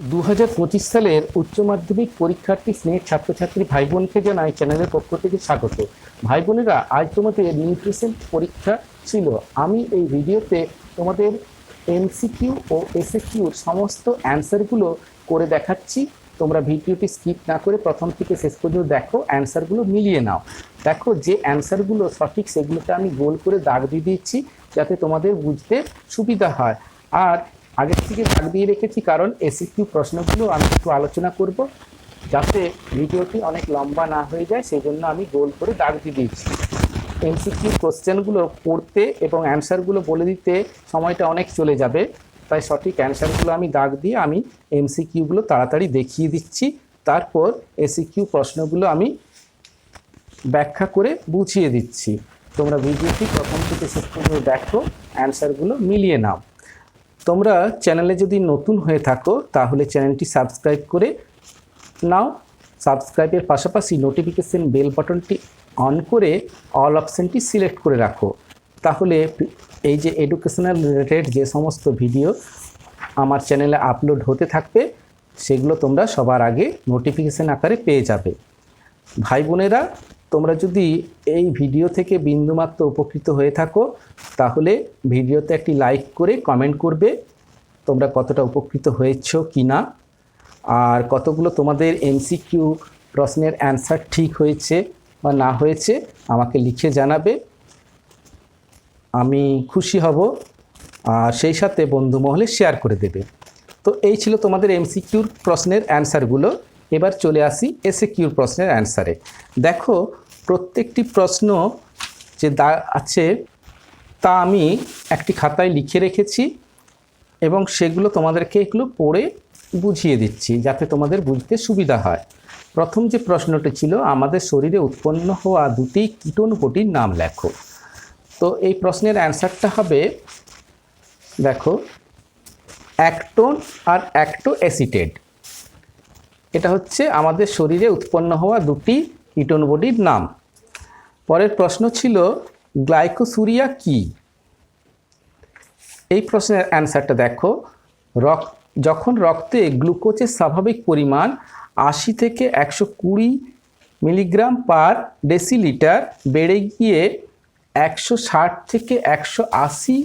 দু পঁচিশ সালের উচ্চ মাধ্যমিক পরীক্ষার্থী স্নেহের ছাত্রছাত্রী ভাই বোনকে জানাই চ্যানেলের পক্ষ থেকে স্বাগত। ভাই বোনেরা আজ তোমাদের নিউট্রিশন পরীক্ষা ছিল। আমি এই ভিডিওতে তোমাদের এমসিকিউ ও এসএকিউর সমস্ত অ্যান্সারগুলো করে দেখাচ্ছি। তোমরা ভিডিওটি স্কিপ না করে প্রথম থেকে শেষ পর্যন্ত দেখো, অ্যান্সারগুলো মিলিয়ে নাও। দেখো, যে অ্যান্সারগুলো সঠিক সেগুলোতে আমি গোল করে দাগ দিয়ে দিচ্ছি যাতে তোমাদের বুঝতে সুবিধা হয়। আর আগের থেকে দাগ দিয়ে রেখেছি, কারণ এসিকিউ প্রশ্নগুলো আমি একটু আলোচনা করব যাতে ভিডিওটি অনেক লম্বা না হয়ে যায় সেই জন্য আমি গোল করে দাগ দিয়ে দিয়েছি। এমসিকিউ কোশ্চেনগুলো পড়তে এবং অ্যান্সারগুলো বলে দিতে সময়টা অনেক চলে যাবে, তাই সঠিক অ্যান্সারগুলো আমি দাগ দিয়ে আমি এমসিকিউগুলো তাড়াতাড়ি দেখিয়ে দিচ্ছি। তারপর এসিকিউ প্রশ্নগুলো আমি ব্যাখ্যা করে বুঝিয়ে দিচ্ছি। তোমরা ভিডিওটি প্রথম থেকে শেষ পর্যন্ত দেখো, অ্যান্সারগুলো মিলিয়ে নাও। তোমরা চ্যানেলে যদি নতুন হয়ে থাকো, তাহলে চ্যানেলটি সাবস্ক্রাইব করে নাও। সাবস্ক্রাইবের পাশাপাশি নোটিফিকেশন বেল বাটনটি অন করে অল অপশানটি সিলেক্ট করে রাখো। তাহলে এই যে এডুকেশনাল রিলেটেড যে সমস্ত ভিডিও আমার চ্যানেলে আপলোড হতে থাকবে, সেগুলো তোমরা সবার আগে নোটিফিকেশন আকারে পেয়ে যাবে। ভাই বোনেরা তোমরা যদি এই ভিডিও থেকে বিন্দুমাত্র উপকৃত হয়ে থাকো, তাহলে ভিডিওতে একটি লাইক করে কমেন্ট করবে তোমরা কতটা উপকৃত হয়েছ কি না আর কতগুলো তোমাদের এমসিকিউ প্রশ্নের অ্যান্সার ঠিক হয়েছে বা না হয়েছে আমাকে লিখে জানাবে। আমি খুশি হব, আর সেই সাথে বন্ধু মহলে শেয়ার করে দেবে। তো এই ছিল তোমাদের এমসিকিউর প্রশ্নের অ্যান্সারগুলো এবার চলে আসি এসে কিউর প্রশ্নের অ্যান্সারে দেখো প্রত্যেকটি প্রশ্ন যে দা আছে, তা আমি একটি খাতায় লিখে রেখেছি এবং সেগুলো তোমাদেরকে এগুলো পড়ে বুঝিয়ে দিচ্ছি যাতে তোমাদের বুঝতে সুবিধা হয়। প্রথম যে প্রশ্নটি ছিল, আমাদের শরীরে উৎপন্ন হওয়া দুটি কীটনুপটির নাম লেখো। তো এই প্রশ্নের অ্যান্সারটা হবে, দেখো, অ্যাক্টোন আর অ্যাক্টো অ্যাসিটেড এটা হচ্ছে আমাদের শরীরে উৎপন্ন হওয়া দুটি কীটনুবটির নাম। পরের প্রশ্ন ছিল, গ্লাইকোসুরিয়া কি? এই প্রশ্নের অ্যান্সারটা দেখো, রক, যখন রক্তে গ্লুকোজের স্বাভাবিক পরিমাণ আশি থেকে একশো কুড়ি মিলিগ্রাম পার ডেসিলিটার বেড়ে গিয়ে একশো ষাট থেকে একশো আশি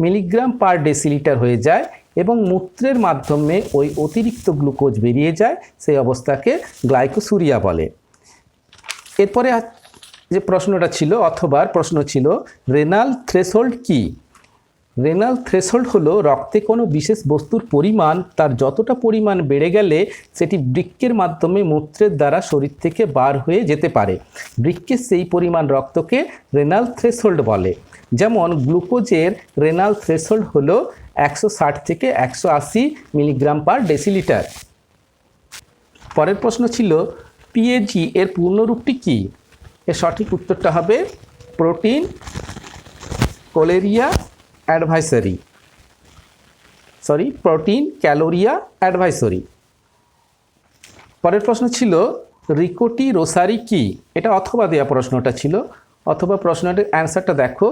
মিলিগ্রাম পার ডেসিলিটার হয়ে যায় এবং মূত্রের মাধ্যমে ওই অতিরিক্ত গ্লুকোজ বেরিয়ে যায়, সেই অবস্থাকে গ্লাইকোসুরিয়া বলে। এরপরে যে প্রশ্নটা ছিল অথবা প্রশ্ন ছিল রেনাল থ্রেশোল্ড কি? রেনাল থ্রেশোল্ড হলো রক্তে কোনো বিশেষ বস্তুর পরিমাণ, তার যতটা পরিমাণ বেড়ে গেলে সেটি বৃক্কের মাধ্যমে মূত্রের দ্বারা শরীর থেকে বার হয়ে যেতে পারে। বৃক্কের সেই পরিমাণ রক্তকে রেনাল থ্রেশোল্ড বলে। যেমন গ্লুকোজের রেনাল থ্রেশোল্ড হলো একশো ষাট থেকে একশো আশি মিলিগ্রাম পার ডেসিলিটার। পরের প্রশ্ন ছিল পিএজি এর পূর্ণরূপটি কী? এর সঠিক উত্তরটা হবে protein, calorie, advisory. Sorry, protein, calorie, advisory. পরের প্রশ্ন ছিল রিকোটি রোসারি কি? এটা অথবা দেওয়া প্রশ্নটা ছিল, অথবা প্রশ্নটার অ্যান্সারটা দেখো।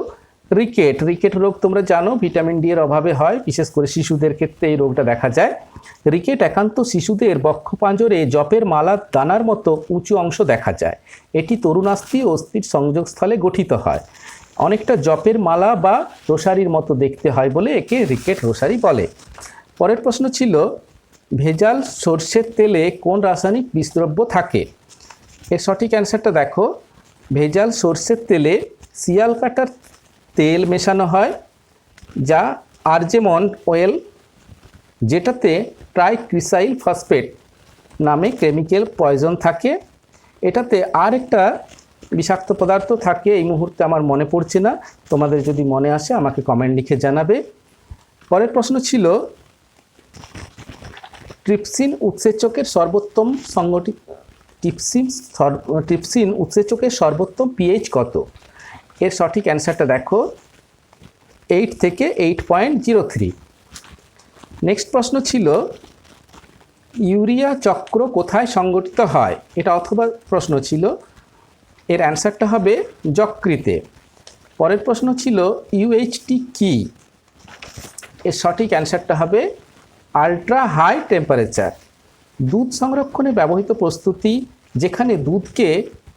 রিকেট রিকেট রোগ তোমরা জানো, ভিটামিন ডি এর অভাবে হয়, বিশেষ করে শিশুদের ক্ষেত্রে এই রোগটা দেখা যায়। রিকেট একান্ত শিশুদের বক্ষপাঞ্জরে জপের মালা, দানার মতো উঁচু অংশ দেখা যায়। এটি তরুণাস্থি ও অস্থির সংযোগস্থলে গঠিত হয়। অনেকটা জপের মালা বা রোসারির মতো দেখতে হয় বলে একে রিকেট রোসারি বলে। পরের প্রশ্ন ছিল, ভেজাল সর্ষের তেলে কোন রাসায়নিক বিষদ্রব্য থাকে? এর সঠিক অ্যান্সারটা দেখো, ভেজাল সর্ষের তেলে শিয়াল কাটার তেল মেশানো হয়, যা আর্জেমন অয়েল, যেটাতে ট্রাইক্রিসাইল ফসফেট নামে কেমিক্যাল পয়জন থাকে। এটাতে আর একটা বিষাক্ত পদার্থ থাকে, এই মুহূর্তে আমার মনে পড়ছে না, তোমাদের যদি মনে আসে আমাকে কমেন্ট লিখে জানাবে। পরের প্রশ্ন ছিল, ট্রিপসিন উৎসেচকের সর্বোত্তম সংগঠিত, ট্রিপসিন সর- ট্রিপসিন উৎসেচকের সর্বোত্তম পিএইচ কত? এর সঠিক অ্যান্সারটা দেখো এইট থেকে eight point zero three next প্রশ্ন ছিল, ইউরিয়া চক্র কোথায় সংগঠিত হয়? এটা অথবা প্রশ্ন ছিল, এর অ্যান্সারটা হবে যকৃতে। পরের প্রশ্ন ছিল ইউএইচটি কি? এর সঠিক অ্যান্সারটা হবে আল্ট্রা হাই টেম্পারেচার দুধ সংরক্ষণে ব্যবহৃত প্রস্তুতি যেখানে দুধকে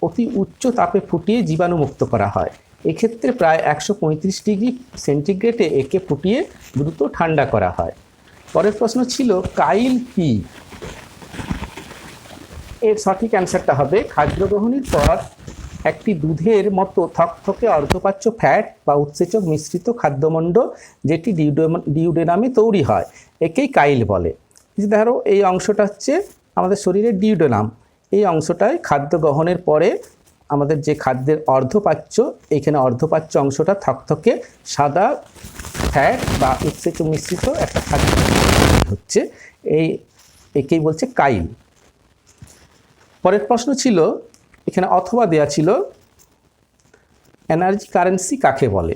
অতি উচ্চ তাপে ফুটিয়ে জীবাণুমুক্ত করা হয়। এক্ষেত্রে প্রায় একশো পঁয়ত্রিশ ডিগ্রি সেন্টিগ্রেডে একে ফুটিয়ে দ্রুত ঠান্ডা করা হয়। পরের প্রশ্ন ছিল, কাইল কি? এর সঠিক অ্যান্সারটা হবে খাদ্য গ্রহণের পর একটি দুধের মতো থকথকে অর্ধপাচ্য ফ্যাট বা উৎসেচক মিশ্রিত খাদ্যমণ্ড যেটি ডিউডে- ডিউডেনামে তৈরি হয়, একেই কাইল বলে। ধরো এই অংশটা হচ্ছে আমাদের শরীরের ডিউডেনাম। এই অংশটায় খাদ্য গ্রহণের পরে আমাদের যে খাদ্যের অর্ধপাচ্য, এখানে অর্ধপাচ্য অংশটা থকথকে সাদা ফ্যাট বা উৎসেচক মিশ্রিত একটা খাদ্য হচ্ছে। এই একেই বলছে কাইল। পরের প্রশ্ন ছিল, এখানে অথবা দেয়া ছিল, এনার্জি কারেন্সি কাকে বলে?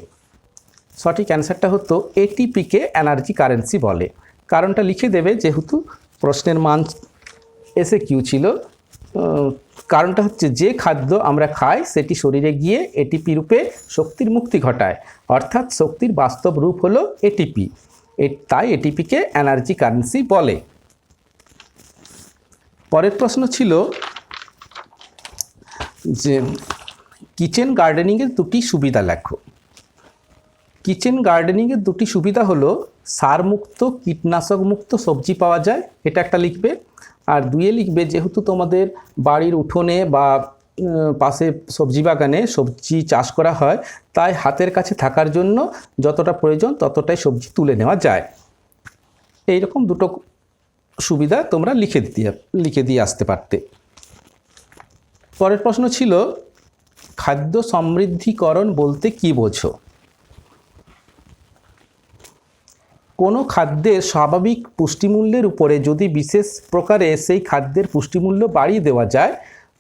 সঠিক অ্যান্সারটা হতো, এটিপিকে এনার্জি কারেন্সি বলে। কারণটা লিখে দেবে যেহেতু প্রশ্নের মান এসে কিউ ছিল। কারণটা হচ্ছে যে খাদ্য আমরা খাই, সেটি শরীরে গিয়ে এটিপি রূপে শক্তির মুক্তি ঘটায়। অর্থাৎ শক্তির বাস্তব রূপ হলো এটিপি তাই এটিপিকে এনার্জি কারেন্সি বলে। পরের প্রশ্ন ছিল যে কিচেন গার্ডেনিংয়ের দুটি সুবিধা লেখো। কিচেন গার্ডেনিংয়ের দুটি সুবিধা হলো সারমুক্ত, কীটনাশকমুক্ত সবজি পাওয়া যায়, এটা একটা লিখবে। আর দুয়ে লিখবে, যেহেতু তোমাদের বাড়ির উঠোনে বা পাশে সবজি বাগানে সবজি চাষ করা হয়, তাই হাতের কাছে থাকার জন্য যতটা প্রয়োজন ততটাই সবজি তুলে নেওয়া যায়। এই রকম দুটো সুবিধা তোমরা লিখে দিতে লিখে দিয়ে আসতে পারতে। পরের প্রশ্ন ছিল, খাদ্য সমৃদ্ধিকরণ বলতে কি বোঝো? কোনো খাদ্যের স্বাভাবিক পুষ্টিমূল্যের উপরে যদি বিশেষ প্রকারে সেই খাদ্যের পুষ্টিমূল্য বাড়িয়ে দেওয়া যায়,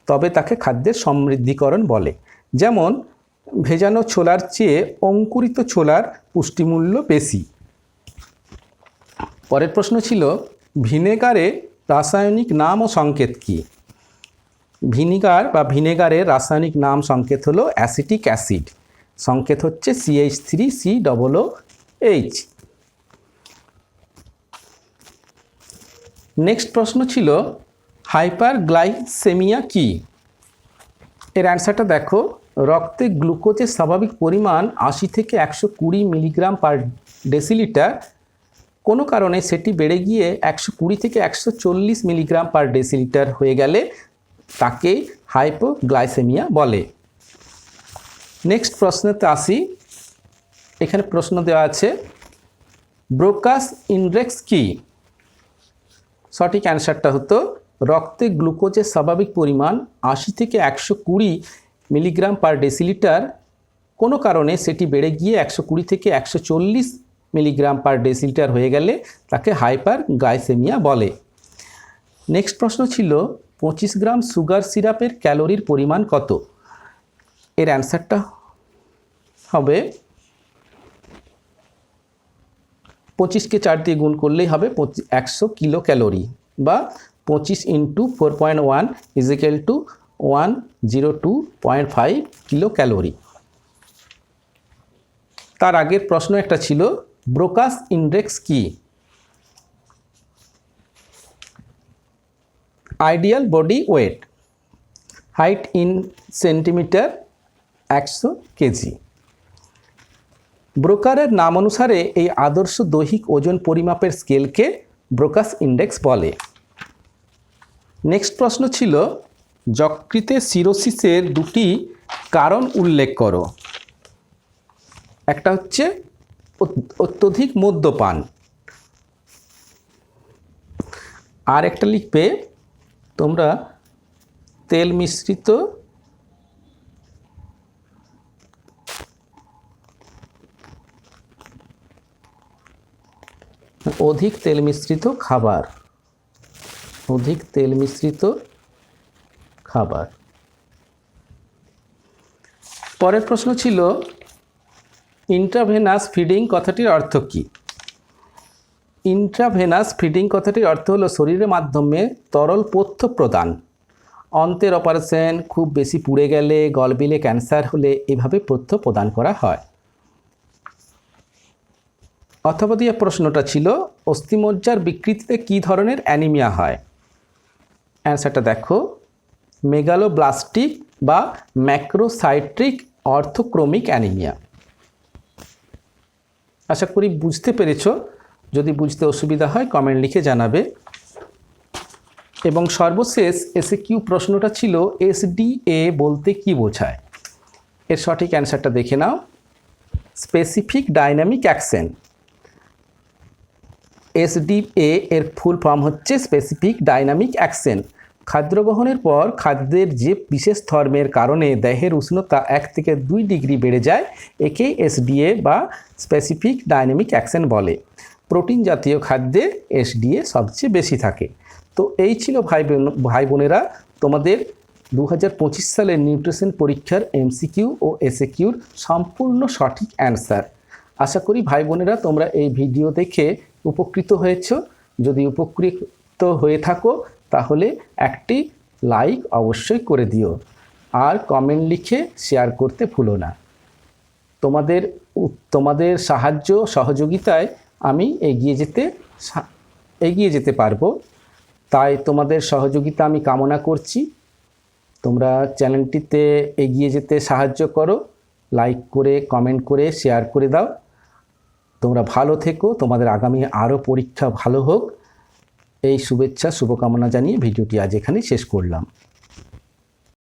তবে তাকে খাদ্যের সমৃদ্ধিকরণ বলে। যেমন, ভেজানো ছোলার চেয়ে অঙ্কুরিত ছোলার পুষ্টিমূল্য বেশি। পরের প্রশ্ন ছিল, ভিনেগারে রাসায়নিক নাম ও সংকেত কী? ভিনিগার বা ভিনেগারের রাসায়নিক নাম সংকেত হলো অ্যাসিটিক অ্যাসিড। সংকেত হচ্ছে CH three C double O H next প্রশ্ন ছিল হাইপার গ্লাইসেমিয়া কি? এর অ্যান্সারটা দেখো, রক্তে গ্লুকোজের স্বাভাবিক পরিমাণ আশি থেকে একশো কুড়ি মিলিগ্রাম পার ডেসিলিটার কোনো কারণে সেটি বেড়ে গিয়ে একশো কুড়ি থেকে একশো চল্লিশ মিলিগ্রাম পার ডেসিলিটার হয়ে গেলে তাকে হাইপোগ্লাইসেমিয়া বলে। নেক্সট প্রশ্নতে আসি, এখানে প্রশ্ন দেওয়া আছে ব্রোকাস ইন্ডেক্স কি? সঠিক অ্যান্সারটা হতো, রক্তে গ্লুকোজের স্বাভাবিক পরিমাণ আশি থেকে একশো কুড়ি মিলিগ্রাম পার ডেসিলিটার। কোনো কারণে সেটি বেড়ে গিয়ে একশো কুড়ি থেকে একশো চল্লিশ মিলিগ্রাম পার ডেসিলিটার হয়ে গেলে তাকে হাইপার গাইসেমিয়া বলে। নেক্সট প্রশ্ন ছিল, পঁচিশ গ্রাম সুগার সিরাপের ক্যালোরির পরিমাণ কত? এর অ্যান্সারটা হবে পঁচিশকে চার দিয়ে গুণ করলেই হবে একশো কিলো ক্যালোরি বা পঁচিশ into four point one is equal to one zero two point five kilocalorie তার আগের প্রশ্ন একটা ছিল ব্রোকাস ইন্ডেক্স কি? Ideal body weight height in centimetre একশো কেজি। ব্রোকারের নাম অনুসারে এই আদর্শ দৈহিক ওজন পরিমাপের স্কেলকে ব্রোকাস ইন্ডেক্স বলে। নেক্সট প্রশ্ন ছিল, যকৃতে সিরোসিসের দুটি কারণ উল্লেখ করো। একটা হচ্ছে অত- অত্যধিক মদ্যপান। আর একটা লিখবে, তোমরা তেল মিশ্রিত অধিক তেল মিশ্রিত খাবার। অধিক তেল মিশ্রিত খাবার। পরের প্রশ্ন ছিল ইন্ট্রাভেনাস ফিডিং কথাটির অর্থ কী? ইন্ট্রাভেনাস ফিডিং কথাটির অর্থ হলো শরীরের মাধ্যমে তরল পথ্য প্রদান। অন্তের অপারেশন খুব বেশি পুড়ে গেলে, গলবিলে ক্যান্সার হলে এভাবে পথ্য প্রদান করা হয়। অথবা দিয়ে প্রশ্নটা ছিল, অস্থিমজ্জার বিকৃতিতে কী ধরনের অ্যানিমিয়া হয়? অ্যান্সারটা দেখো, মেগালোব্লাস্টিক বা ম্যাক্রোসাইট্রিক অর্থক্রমিক অ্যানিমিয়া। আশা করি বুঝতে পেরেছ। যদি বুঝতে অসুবিধা হয় কমেন্ট লিখে জানাবে। এবং সর্বশেষ এসে কিউ প্রশ্নটা ছিল এসডিএ বলতে কি বোঝায়? এর সঠিক অ্যান্সারটা দেখে নাও। স্পেসিফিক ডাইনামিক অ্যাকশন এসডিএ এর ফুল ফর্ম হচ্ছে স্পেসিফিক ডাইনামিক অ্যাকশন খাদ্য গ্রহণের পর খাদ্যের যে বিশেষ ধর্মের কারণে দেহের উষ্ণতা এক থেকে দুই ডিগ্রি বেড়ে যায়, একে এসডিএ বা স্পেসিফিক ডাইনামিক অ্যাকশন বলে। প্রোটিন জাতীয় খাদ্যে এসডিএ সবচেয়ে বেশি থাকে। তো এই ছিল ভাই বোন ভাই বোনেরা তোমাদের দু হাজার পঁচিশ সালের নিউট্রিশন পরীক্ষার এমসিকিউ ও এসএকিউর সম্পূর্ণ সঠিক অ্যান্সার। আশা করি ভাই বোনেরা তোমরা এই ভিডিও দেখে উপকৃত হয়েছ। যদি উপকৃত হয়ে থাকো, তাহলে একটি লাইক অবশ্যই করে দিও। আর কমেন্ট লিখে শেয়ার করতে ভুলো না। তোমাদের তোমাদের সাহায্য সহযোগিতায় আমি এগিয়ে যেতে এগিয়ে যেতে পারব। তাই তোমাদের সহযোগিতা আমি কামনা করছি। তোমরা চ্যানেলটিতে এগিয়ে যেতে সাহায্য করো। লাইক করে কমেন্ট করে শেয়ার করে দাও। তোমরা ভালো থেকো। তোমাদের আগামী আরও পরীক্ষা ভালো হোক। এই শুভেচ্ছা, শুভকামনা জানিয়ে ভিডিওটি আজ এখানে শেষ করলাম।